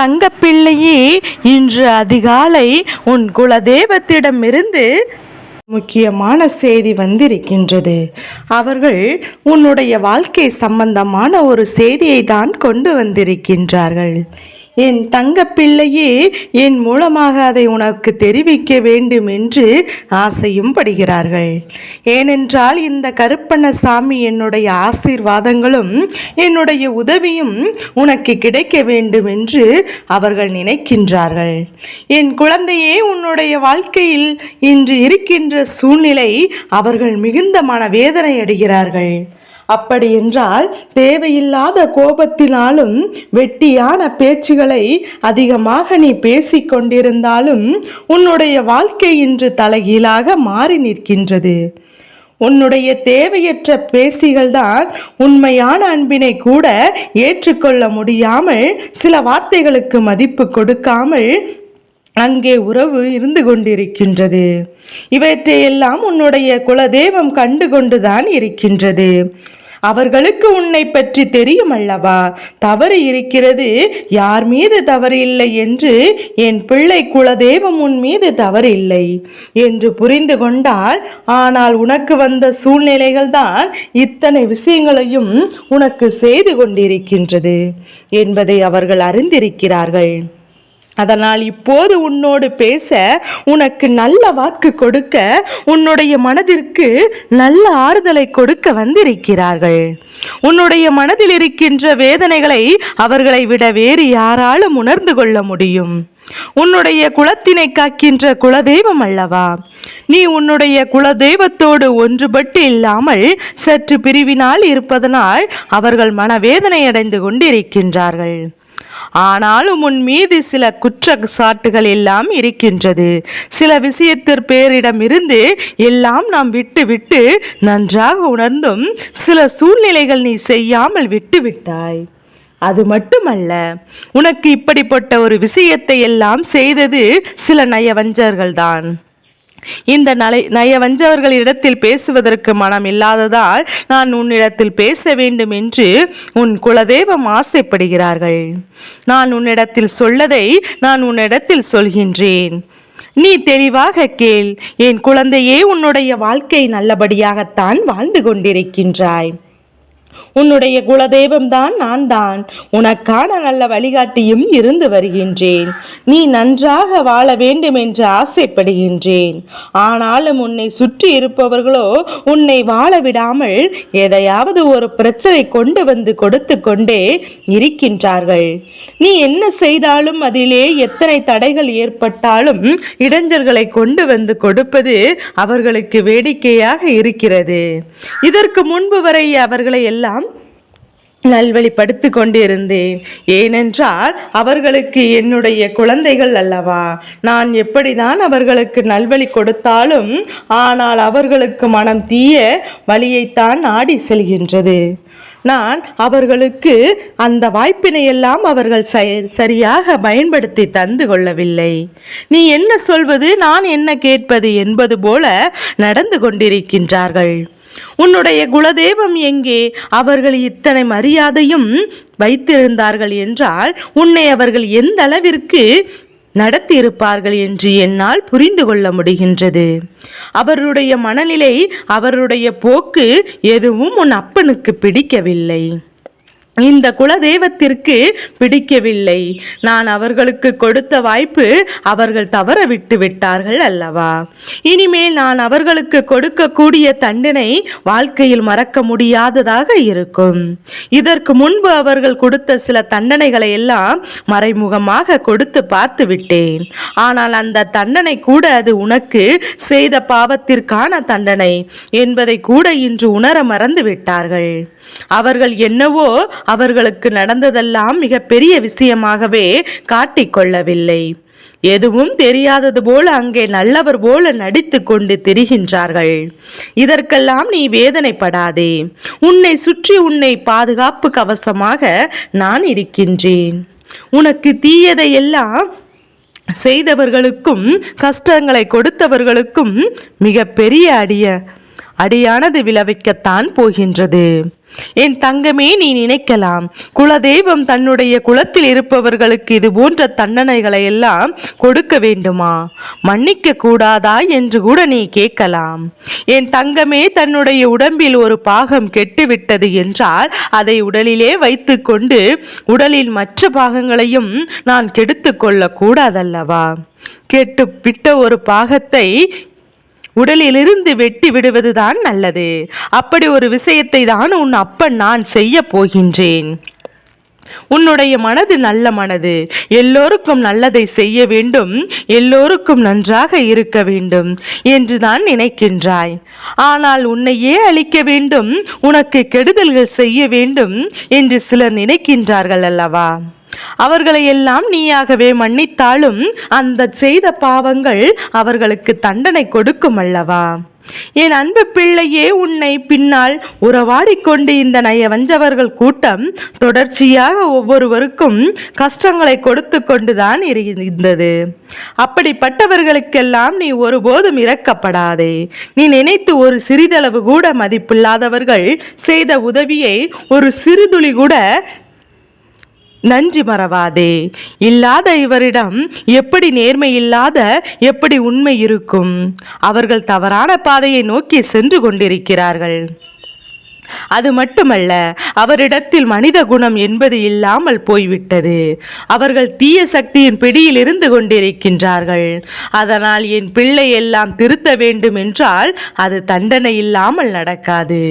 தங்கப்பிள்ளையே இன்று அதிகாலை உன் குலதெய்வத்திடமிருந்து முக்கியமான செய்தி வந்திருக்கின்றது. அவர்கள் உன்னுடைய வாழ்க்கை சம்பந்தமான ஒரு செய்தியை தான் கொண்டு வந்திருக்கின்றார்கள். என் தங்கப்பிள்ளையே என் மூலமாக அதை உனக்கு தெரிவிக்க வேண்டும் என்று ஆசையும் படுகிறார்கள் ஏனென்றால் இந்த கருப்பண்ணசாமி என்னுடைய ஆசீர்வாதங்களும் என்னுடைய உதவியும் உனக்கு கிடைக்க வேண்டும் என்று அவர்கள் நினைக்கின்றார்கள். என் குழந்தையே உன்னுடைய வாழ்க்கையில் இன்று இருக்கின்ற சூழ்நிலை அவர்கள் மிகுந்த மனவேதனை அடைகிறார்கள். அப்படியென்றால் தேவையில்லாத கோபத்தினாலும் வெட்டியான பேச்சுகளை அதிகமாக நீ பேசிக்கொண்டிருந்தாலும் உன்னுடைய வாழ்க்கை இன்று தலைகீழாக மாறி நிற்கின்றது. உன்னுடைய தேவையற்ற பேசிகள்தான் உண்மையான அன்பினை கூட ஏற்றுக்கொள்ள முடியாமல் சில வார்த்தைகளுக்கு மதிப்பு கொடுக்காமல் அங்கே உறவு இருந்து கொண்டிருக்கின்றது. இவற்றையெல்லாம் உன்னுடைய குலதெய்வம் கண்டு கொண்டுதான் இருக்கின்றது. அவர்களுக்கு உன்னை பற்றி தெரியும் அல்லவா? தவறு இருக்கிறது. யார் மீது தவறு இல்லை என்று என் பிள்ளை குலதெய்வம் உன் மீது தவறு இல்லை என்று புரிந்து கொண்டால் ஆனால் உனக்கு வந்த சூழ்நிலைகள் தான் இத்தனை விஷயங்களையும் உனக்கு செய்து கொண்டிருக்கின்றது என்பதை அவர்கள் அறிந்திருக்கிறார்கள். அதனால் இப்போது உன்னோடு பேச உனக்கு நல்ல வாக்கு கொடுக்க உன்னுடைய மனதிற்கு நல்ல ஆறுதலை கொடுக்க வந்திருக்கிறார்கள். உன்னுடைய மனதில் இருக்கின்ற வேதனைகளை அவர்களை விட வேறு யாராலும் உணர்ந்து கொள்ள முடியும். உன்னுடைய குலத்தினை காக்கின்ற குலதெய்வம் அல்லவா? நீ உன்னுடைய குலதெய்வத்தோடு ஒன்றுபட்டு இல்லாமல் சற்று பிரிவினால் இருப்பதனால் அவர்கள் மனவேதனை அடைந்து கொண்டிருக்கின்றார்கள். ஆனாலும் உன் மீது சில குற்றச்சாட்டுகள் எல்லாம் இருக்கின்றது. சில விஷயத்திற் பேரிடமிருந்து எல்லாம் நாம் விட்டு விட்டு நன்றாக உணர்ந்தும் சில சூழ்நிலைகள் நீ செய்யாமல் விட்டு விட்டாய். அது மட்டுமல்ல உனக்கு இப்படிப்பட்ட ஒரு விஷயத்தை எல்லாம் செய்தது சில நயவஞ்சர்கள்தான் இந்த நலை நயவஞ்சவர்களிடத்தில் பேசுவதற்கு மனம் இல்லாததால் நான் உன்னிடத்தில் பேச வேண்டும் என்று உன் குலதெய்வம் ஆசைப்படுகிறார்கள். நான் உன்னிடத்தில் சொல்லதை நான் உன்னிடத்தில் சொல்கின்றேன். நீ தெளிவாக கேள் என் குழந்தையே உன்னுடைய வாழ்க்கை நல்லபடியாகத்தான் வாழ்ந்து கொண்டிருக்கின்றாய். உன்னுடைய குலதெய்வம்தான் நான் தான் உனக்கான நல்ல வழிகாட்டியும் இருந்து வருகின்றேன். நீ நன்றாக வாழ வேண்டும் என்று ஆசைப்படுகின்றேன். ஆனாலும் உன்னை சுற்றி இருப்பவர்களோ உன்னை வாழ விடாமல் எதையாவது ஒரு பிரச்சனை கொண்டு வந்து கொடுத்து கொண்டே இருக்கின்றார்கள். நீ என்ன செய்தாலும் அதிலே எத்தனை தடைகள் ஏற்பட்டாலும் இடைஞ்சல்களை கொண்டு வந்து கொடுப்பது அவர்களுக்கு வேடிக்கையாக இருக்கிறது. இதற்கு முன்பு வரை அவர்களை எல்லாம் நல்வழிப்படுத்தி கொண்டிருந்தேன். ஏனென்றால் அவர்களுக்கு என்னுடைய குழந்தைகள் அல்லவா? நான் எப்படிதான் அவர்களுக்கு நல்வழி கொடுத்தாலும் ஆனால் அவர்களுக்கு மனம் தீய வழியைத்தான் நாடி செல்கின்றது. நான் அவர்களுக்கு அந்த வாய்ப்பினை எல்லாம் அவர்கள் ச- சரியாக பயன்படுத்தி தந்து கொள்ளவில்லை. நீ என்ன சொல்வது? நான் என்ன கேட்பது என்பது போல நடந்து கொண்டிருக்கின்றார்கள். உன்னுடைய குலதெய்வம் எங்கே? அவர்கள் இத்தனை மரியாதையும் வைத்திருந்தார்கள் என்றால் உன்னை அவர்கள் எந்த அளவிற்கு நடத்தியிருப்பார்கள் என்று என்னால் புரிந்து கொள்ள முடிகின்றது. அவருடைய மனநிலை அவருடைய போக்கு எதுவும் உன் அப்பனுக்கு பிடிக்கவில்லை. இந்த குலதெய்வத்திற்கு பிடிக்கவில்லை. நான் அவர்களுக்கு கொடுத்த வாய்ப்பு அவர்கள் தவற விட்டு விட்டார்கள் அல்லவா? இனிமேல் நான் அவர்களுக்கு கொடுக்கக்கூடிய தண்டனை வாழ்க்கையில் மறக்க முடியாததாக இருக்கும். இதற்கு முன்பு அவர்கள் கொடுத்த சில தண்டனைகளை எல்லாம் மறைமுகமாக கொடுத்து பார்த்து விட்டேன். ஆனால் அந்த தண்டனை கூட அது உனக்கு செய்த பாவத்திற்கான தண்டனை என்பதை கூட இன்று உணர மறந்து விட்டார்கள். அவர்கள் என்னவோ அவர்களுக்கு நடந்ததெல்லாம் மிக பெரிய விஷயமாகவே காட்டிக்கொள்ளவில்லை. எதுவும் தெரியாதது போல அங்கே நல்லவர் போல நடித்து கொண்டு திரிகின்றார்கள். இதற்கெல்லாம் நீ வேதனைப்படாதே. உன்னை சுற்றி உன்னை பாதுகாப்பு கவசமாக நான் இருக்கின்றேன். உனக்கு தீயதையெல்லாம் செய்தவர்களுக்கும் கஷ்டங்களை கொடுத்தவர்களுக்கும் மிக பெரிய அடிய அடியானது விளைவிக்கத்தான் போகின்றது. என் தங்கமே நீ நினைக்கலாம். குலதெய்வம் தன்னுடைய குலத்தில் இருப்பவர்களுக்கு இது போன்ற தண்டனைகளை எல்லாம் கொடுக்க வேண்டுமா? மன்னிக்க கூடாதா என்று கூட நீ கேட்கலாம். என் தங்கமே தன்னுடைய உடம்பில் ஒரு பாகம் கெட்டுவிட்டது என்றால் அதை உடலிலே வைத்துக்கொண்டு உடலில் மற்ற பாகங்களையும் நான் கெடுத்து கொள்ளக்கூடாதல்லவா கெட்டு விட்ட ஒரு பாகத்தை உடலிலிருந்து வெட்டி விடுவதுதான் நல்லது. அப்படி ஒரு விஷயத்தை தான் உன் அப்பன் நான் செய்ய போகின்றேன். உன்னுடைய மனது நல்ல மனது. எல்லோருக்கும் நல்லதை செய்ய வேண்டும். எல்லோருக்கும் நன்றாக இருக்க வேண்டும் என்று தான் நினைக்கின்றாய். ஆனால் உன்னையே அழிக்க வேண்டும்? உனக்கு கெடுதல்கள் செய்ய வேண்டும் என்று சிலர் நினைக்கின்றார்கள் அல்லவா? அவர்களை எல்லாம் நீயாகவே மன்னித்தாலும் அந்த செய்த பாவங்கள் அவர்களுக்கு தண்டனை கொடுக்கும் அல்லவா? என் அன்பு பிள்ளையே உன்னை பின்னால் உறவாடிக்கொண்டு இந்த நயவஞ்சவர்கள் கூட்டம் தொடர்ச்சியாக ஒவ்வொருவருக்கும் கஷ்டங்களை கொடுத்து கொண்டுதான் இருந்தது. அப்படிப்பட்டவர்களுக்கெல்லாம் நீ ஒருபோதும் இறக்கப்படாதே நீ நினைத்து ஒரு சிறிதளவு கூட மதிப்பில்லாதவர்கள் செய்த உதவியை ஒரு சிறுதுளி கூட நன்றி மறவாதே. இல்லாத இவரிடம் எப்படி நேர்மை இல்லாத எப்படி உண்மை இருக்கும்? அவர்கள் தவறான பாதையை நோக்கி சென்று கொண்டிருக்கிறார்கள். அது மட்டுமல்ல அவரிடத்தில் மனித குணம் என்பது இல்லாமல் போய்விட்டது. அவர்கள் தீய சக்தியின் பிடியில் இருந்து கொண்டிருக்கின்றார்கள். அதனால் என் பிள்ளை எல்லாம் திருத்த வேண்டும் என்றால் அது தண்டனை இல்லாமல் நடக்காது.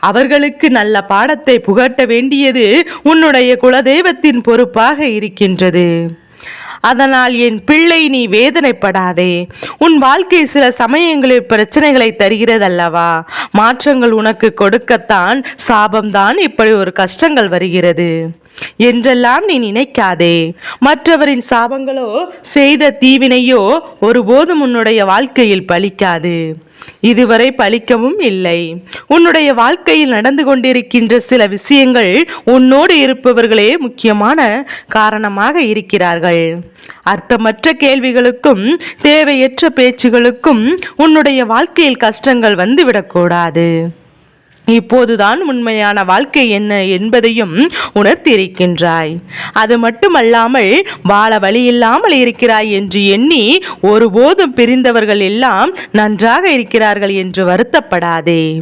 அவர்களுக்கு நல்ல பாடத்தை புகட்ட வேண்டியது உன்னுடைய குலதெய்வத்தின் பொறுப்பாக இருக்கின்றது. அதனால் என் பிள்ளை நீ வேதனைப்படாதே. உன் வாழ்க்கை சில சமயங்களில் பிரச்சனைகளை தருகிறதல்லவா? மாற்றங்கள் உனக்கு கொடுக்கத்தான் சாபம்தான் இப்படி ஒரு கஷ்டங்கள் வருகிறது. என்றெல்லாம் நீ நினைக்காதே. மற்றவரின் சாபங்களோ செய்த தீவினையோ ஒருபோதும் உன்னுடைய வாழ்க்கையில் பலிக்காது. இதுவரை பலிக்கவும் இல்லை. உன்னுடைய வாழ்க்கையில் நடந்து கொண்டிருக்கின்ற சில விஷயங்கள் உன்னோடு இருப்பவர்களே முக்கியமான காரணமாக இருக்கிறார்கள். அர்த்தமற்ற கேள்விகளுக்கும் தேவையற்ற பேச்சுகளுக்கும் உன்னுடைய வாழ்க்கையில் கஷ்டங்கள் வந்துவிடக்கூடாது. இப்போதுதான் உண்மையான வாழ்க்கை என்ன என்பதையும் உணர்த்திருக்கின்றாய் அது மட்டுமல்லாமல் வாழ வழி இல்லாமல் இருக்கிறாய் என்று எண்ணி ஒருபோதும் பிரிந்தவர்கள் எல்லாம் நன்றாக இருக்கிறார்கள் என்று வருத்தப்படாதே.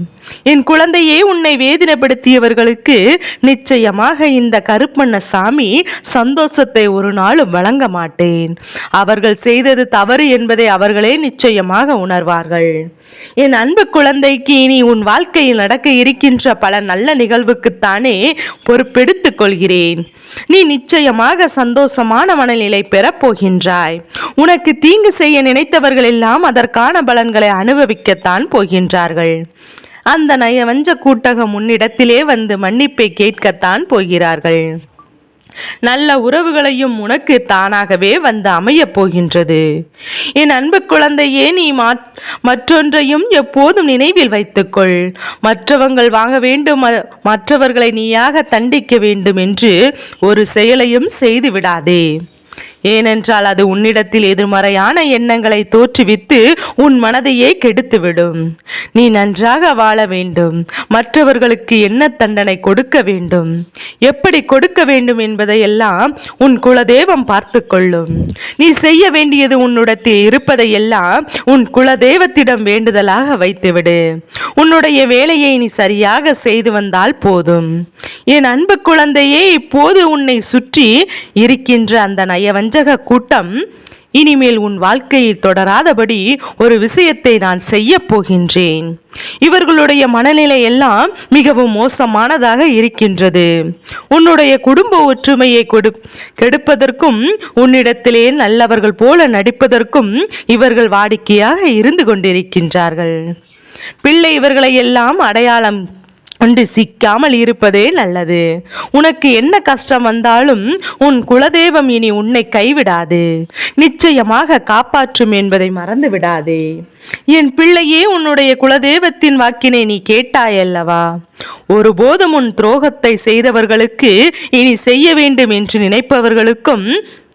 என் குழந்தையே உன்னை வேதனைப்படுத்தியவர்களுக்கு நிச்சயமாக இந்த கருப்பண்ண சாமி சந்தோஷத்தை ஒரு நாளும் வழங்க மாட்டேன். அவர்கள் செய்தது தவறு என்பதை அவர்களே நிச்சயமாக உணர்வார்கள். என் அன்பு குழந்தைக்கு இனி உன் வாழ்க்கையில் நடக்க இருக்கின்ற பல நல்ல நிகழ்வுக்குத்தானே பொறுப்பெடுத்துக் கொள்கிறேன். நீ நிச்சயமாக சந்தோஷமான மனநிலை பெறப் போகின்றாய். உனக்கு தீங்கு செய்ய நினைத்தவர்கள் எல்லாம் அதற்கான பலன்களை அனுபவிக்கத்தான் போகின்றார்கள். அந்த நயவஞ்ச கூட்டகம் முன்னிடத்திலே வந்து மன்னிப்பை கேட்கத்தான் போகிறார்கள். நல்ல உறவுகளையும் உனக்கு தானாகவே வந்து அமையப் போகின்றது. என் அன்பு குழந்தையே நீ மற்றொன்றையும் எப்போதும் நினைவில் வைத்துக்கொள். மற்றவங்கள் வாங்க வேண்டும் ம- மற்றவர்களை நீயாக தண்டிக்க வேண்டும் என்று ஒரு செயலையும் செய்து விடாதே ஏனென்றால் அது உன்னிடத்தில் எதிர்மறையான எண்ணங்களை தோற்றுவித்து உன் மனதையே கெடுத்துவிடும். நீ நன்றாக வாழ வேண்டும். மற்றவர்களுக்கு என்ன தண்டனை கொடுக்க வேண்டும்? எப்படி கொடுக்க வேண்டும் என்பதையெல்லாம் உன் குலதெய்வம் பார்த்து கொள்ளும் நீ செய்ய வேண்டியது உன்னிடத்தில் இருப்பதையெல்லாம் உன் குலதெய்வத்திடம் வேண்டுதலாக வைத்துவிடு. உன்னுடைய வேலையை நீ சரியாக செய்து வந்தால் போதும். என் அன்பு குழந்தையே இப்போது உன்னை சுற்றி இருக்கின்ற அந்த வஞ்சக கூட்டம் இனிமேல் உன் வாழ்க்கையில் தொடராதபடி ஒரு விஷயத்தை நான் செய்ய போகின்றேன். இவர்களுடைய மனநிலை எல்லாம் மிகவும் மோசமானதாக இருக்கின்றது. உன்னுடைய குடும்ப ஒற்றுமையை கொடு கெடுப்பதற்கும் உன்னிடத்திலே நல்லவர்கள் போல நடிப்பதற்கும் இவர்கள் வாடிக்கையாக இருந்து கொண்டிருக்கின்றார்கள். பிள்ளை இவர்களை எல்லாம் அடையாளம் கொண்டு சிக்காமல் இருப்பதே நல்லது. உனக்கு என்ன கஷ்டம் வந்தாலும் உன் குலதெய்வம் இனி உன்னை கைவிடாது. நிச்சயமாக காப்பாற்றும் என்பதை மறந்து விடாதே என் பிள்ளையே உன்னுடைய குலதெய்வத்தின் வாக்கினை நீ கேட்டாயல்லவா? ஒருபோதும் உன் துரோகத்தை செய்தவர்களுக்கு இனி செய்ய வேண்டும் என்று நினைப்பவர்களுக்கும்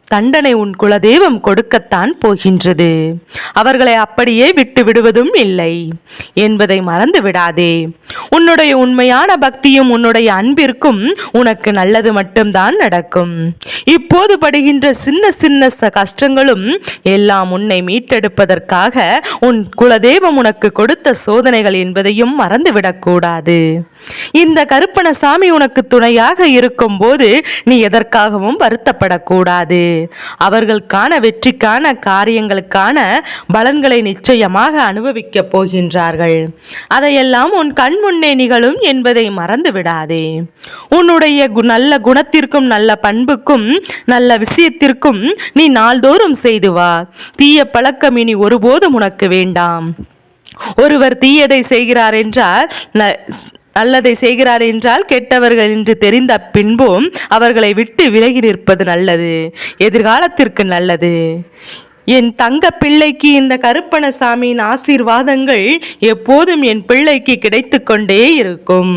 தண்டனை உன் குலதெய்வம் கொடுக்கத்தான் போகின்றது. அவர்களை அப்படியே விட்டு விடுவதும் இல்லை. என்பதை மறந்து விடாதே. உன்னுடைய உண்மையான பக்தியும் உன்னுடைய அன்பிற்கும் உனக்கு நல்லது மட்டும்தான் நடக்கும். இப்போது படுகின்ற சின்ன சின்ன கஷ்டங்களும் எல்லாம் உன்னை மீட்டெடுப்பதற்காக உன் குலதெய்வம் உனக்கு கொடுத்த சோதனைகள் என்பதையும் மறந்துவிடக்கூடாது இந்த கருப்பணசாமி உனக்கு துணையாக இருக்கும்போது நீ எதற்காகவும் வருத்தப்படக்கூடாது. அவர்களுக்கான வெற்றிக்கான காரியங்களுக்கான பலன்களை நிச்சயமாக அனுபவிக்கப் போகின்றார்கள். அதையெல்லாம் உன் கண் முன்னே நிகழும் என்பதை மறந்து விடாதே உன்னுடைய கு- நல்ல குணத்திற்கும் நல்ல பண்புக்கும் நல்ல விஷயத்திற்கும் நீ நாள்தோறும் செய்து வா. தீய பழக்கம் இனி ஒருபோதும் உனக்கு வேண்டாம். ஒருவர் தீயதை செய்கிறார் என்றால் ந- நல்லதை செய்கிறார் என்றால் கெட்டவர்கள் என்று தெரிந்த பின்பும் அவர்களை விட்டு விலகி நிற்பது நல்லது எதிர்காலத்திற்கு நல்லது. என் தங்க பிள்ளைக்கு இந்த கருப்பணசாமியின் ஆசீர்வாதங்கள் எப்போதும் என் பிள்ளைக்கு கிடைத்து கொண்டே இருக்கும்.